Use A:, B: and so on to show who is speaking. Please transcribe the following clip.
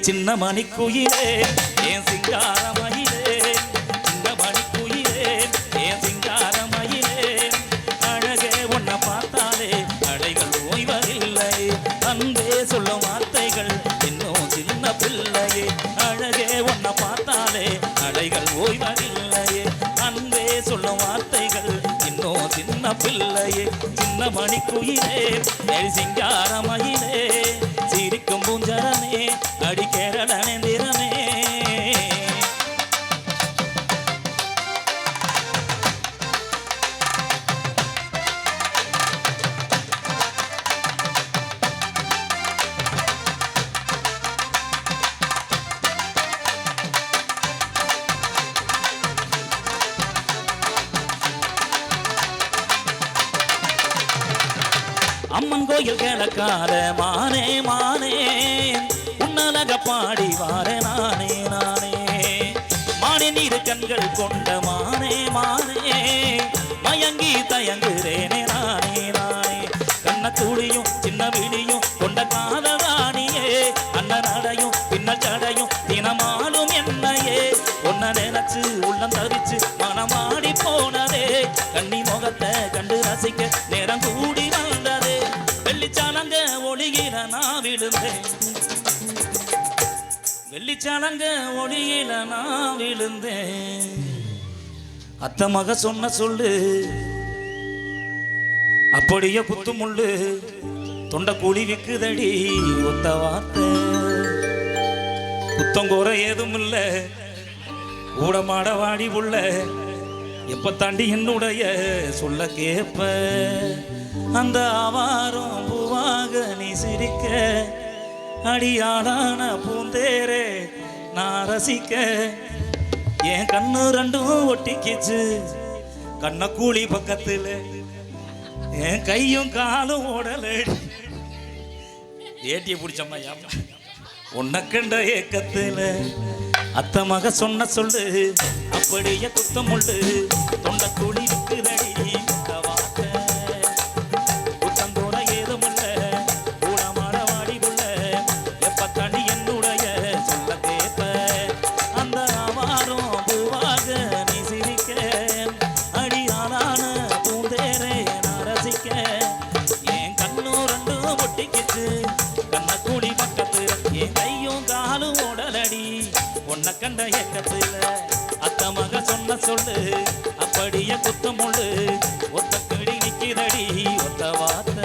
A: சின்ன மணி குயிலே ஏன் சிங்கார மயிலே? சின்ன மணி குயிலே ஏன் சிங்கார மயிலே? அழகே உன்னை பார்த்தாலே அடைகள் ஓய்வதில்லை. அன்பே சொல்லும் வார்த்தைகள் இன்னும் சின்ன பிள்ளையே. அழகே உன்னை பார்த்தாலே அடைகள் ஓய்வதில்லையே. அன்பே சொல்லும் வார்த்தைகள் இன்னும் சின்ன பிள்ளையே. சின்ன மணி குயிலே சிங்கார மயிலே? சிரிக்கும் பூஞ்சரமே அடிக்கேரடனே அம்மன் கோயில் கிழக்காத மானே மானே. உன்னலக பாடி வார நானே நானே. மானே நீரு கண்கள் கொண்ட மானே மானே. மயங்கி தயங்குறேனே நானே நானே. கண்ண தூளியும் சின்ன விழியும் கொண்ட காதலானியே. அண்ண நடையும் பின்ன சடையும் தினமாலும் என்னையே. உன்ன நினைச்சு உள்ளம் தவிச்சு மனமாடி போனதே. கண்ணி முகத்தை கண்ணி நான் வெள்ளிச்சாலங்க ஒளியில நான் விழுந்தேன். அத்த மக சொன்ன சொல்லு. அப்படியே குத்து முள்ளு தொண்டை கூலி விக்குதடி ஒத்த வார்த்தை. குத்தங்கோர ஏதும் கூட ஊடமாட வாடி உள்ள. எப்ப தாண்டி என்னுடைய சொல்ல கேப்ப? அந்த ஆவாரம் பூவாக நீ சிரிக்க. அடியாளான பூந்தேரே நான் ரசிக்க என் கண்ணு ரெண்டும் ஒட்டிக்கிச்சு. கண்ண கூலி பக்கத்துல என் கையும் காலும் ஓடலடி ஏட்டிய பிடிச்சம்மா ஏம்மா உன்னை கண்ட ஏக்கத்துல அத்த மக சொன்ன சொல்லு. அப்படியே குத்தம் உண்டு. தொண்டை கூலி விக்குதடி ஒட்டிக்கிச்சு கண்ண கூடி பக்கத்துல என் கையும் காலும் உடலடி. உன்னை கண்ட இயக்கத்துல அத்த மக சொன்ன சொல்லு அப்படியே குத்தம் குத்தமுள்ளு ஒத்த கிளி நிக்கிறடி ஒத்த வார்த்தை